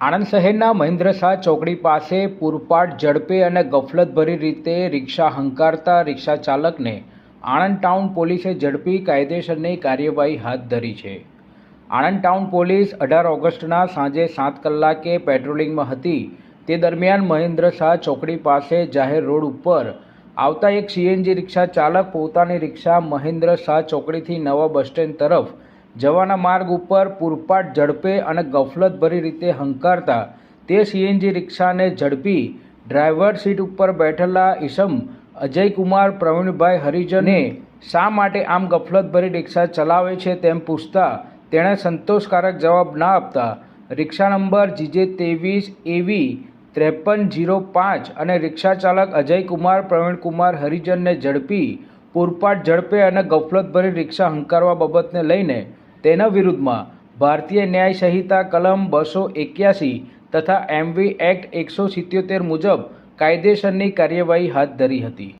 આણંદ શહેરના મહેન્દ્ર શાહ ચોકડી પાસે પૂરપાટ ઝડપે અને ગફલતભરી રીતે રિક્ષા હંકારતા રિક્ષા ચાલકને આણંદ ટાઉન પોલીસે ઝડપી કાયદેસરની કાર્યવાહી હાથ ધરી છે. આણંદ ટાઉન પોલીસ અઢાર ઓગસ્ટના સાંજે સાત કલાકે પેટ્રોલિંગમાં હતી. તે દરમિયાન મહેન્દ્ર શાહ ચોકડી પાસે જાહેર રોડ ઉપર આવતા એક સીએનજી રિક્ષા ચાલક પોતાની રિક્ષા મહેન્દ્ર શાહ ચોકડીથી નવા બસ સ્ટેન્ડ તરફ જવાના માર્ગ ઉપર પૂરપાટ ઝડપે અને ગફલતભરી રીતે હંકારતા તે સીએનજી રિક્ષાને ઝડપી ડ્રાઈવર સીટ ઉપર બેઠેલા ઈસમ અજયકુમાર, પ્રવીણભાઈ હરિજને શા માટે આમ ગફલતભરી રિક્ષા ચલાવે છે તેમ પૂછતા તેણે સંતોષકારક જવાબ ના આપતા રિક્ષા નંબર જીજે ત્રેવીસ એવી ત્રેપન જીરો પાંચ અને રિક્ષા ચાલક અજયકુમાર, પ્રવીણકુમાર હરિજનને ઝડપી પૂરપાટ ઝડપે અને ગફલતભરી રિક્ષા હંકારવા બાબતને લઈને તેના વિરુદ્ધમાં ભારતીય ન્યાય સંહિતા કલમ બસો એક્યાસી તથા એમવી એક્ટ એકસો સિત્યોતેર મુજબ કાયદેસરની કાર્યવાહી હાથ ધરી હતી.